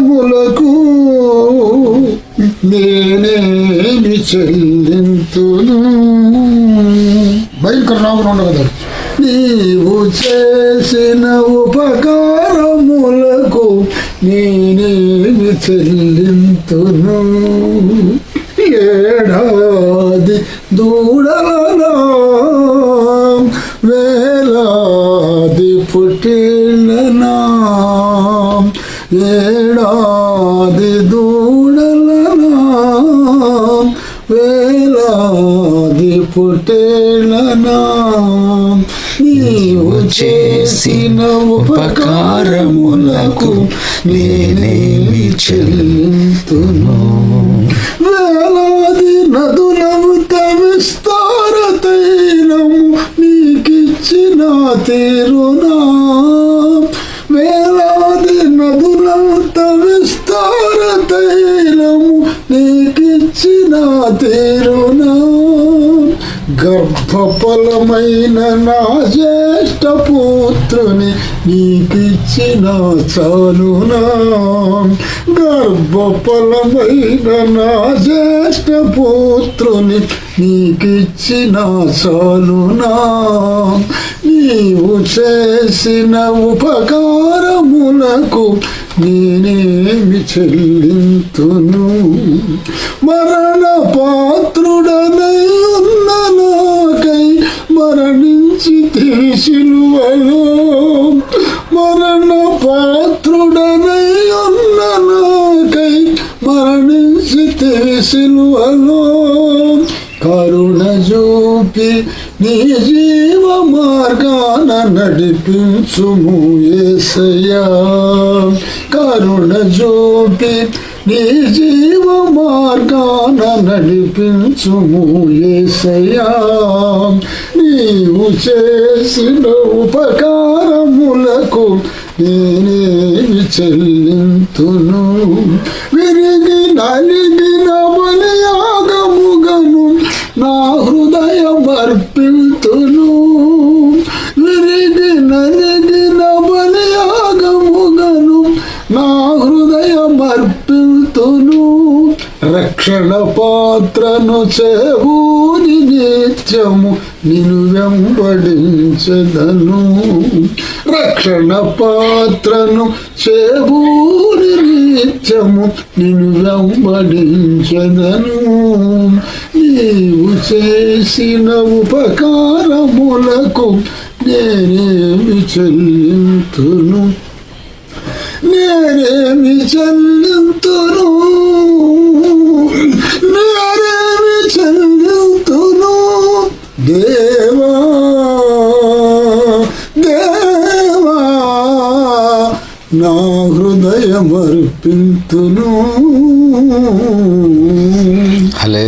కార్యములకు నేనేమి చెల్లింతును? భయంకర నామం ఉండవు కదా నీవు చేసిన ఉపకారములకు నేనేమి చెల్లింతును? ఏడాది దూడలనా వేలాది పుట్టిలనా ఏడాది దూడలనా వేలాది పుట్టేలనా నీవు చేసిన ఉపకారములకు నేనేమి చెల్లింతును. వేలాది నదులము విస్తార తైలము నీకిచ్చిన తీరునా. వేలాది తైలము నీకిచ్చిన తీరునా? గర్భఫలమైన నా జ్యేష్ఠ పుత్రుని నీకిచ్చిన చాలునా? గర్భఫలమైన నా జ్యేష్ఠ పుత్రుని నీకిచ్చిన చాలునా? నీవు చేసిన నాకు నేనేమి చెల్లింతును? మరణ పాత్రుడనై ఉన్న నాకై మరణించి సిలువలో మరణ పాత్రుడనై ఉన్న నాకై మరణించి సిలువలో కరుణ చూపి నీ జీవ మార్గాన నడిపించుము ఏసయ్యా. కరుణ చూపి నీ జీవ మార్గాన నడిపించుము ఏసయ్యా. నీవు చేసిన ఉపకారములకు నేనేమి చెల్లింతును? హృదయం రక్షణ పాత్రను చేవూని నిత్యము నిన్ను వెంబడించదను. రక్షణ పాత్రను చేవూని నిత్యము నిన్ను వెంబడించదను. నీవు చేసిన ఉపకారములకు నేనేమి చెల్లింతును? నేనేమి చెల్లింతును? నేనేమి చెల్లింతును? దేవా దేవా నా హృదయం అర్పింతును హలే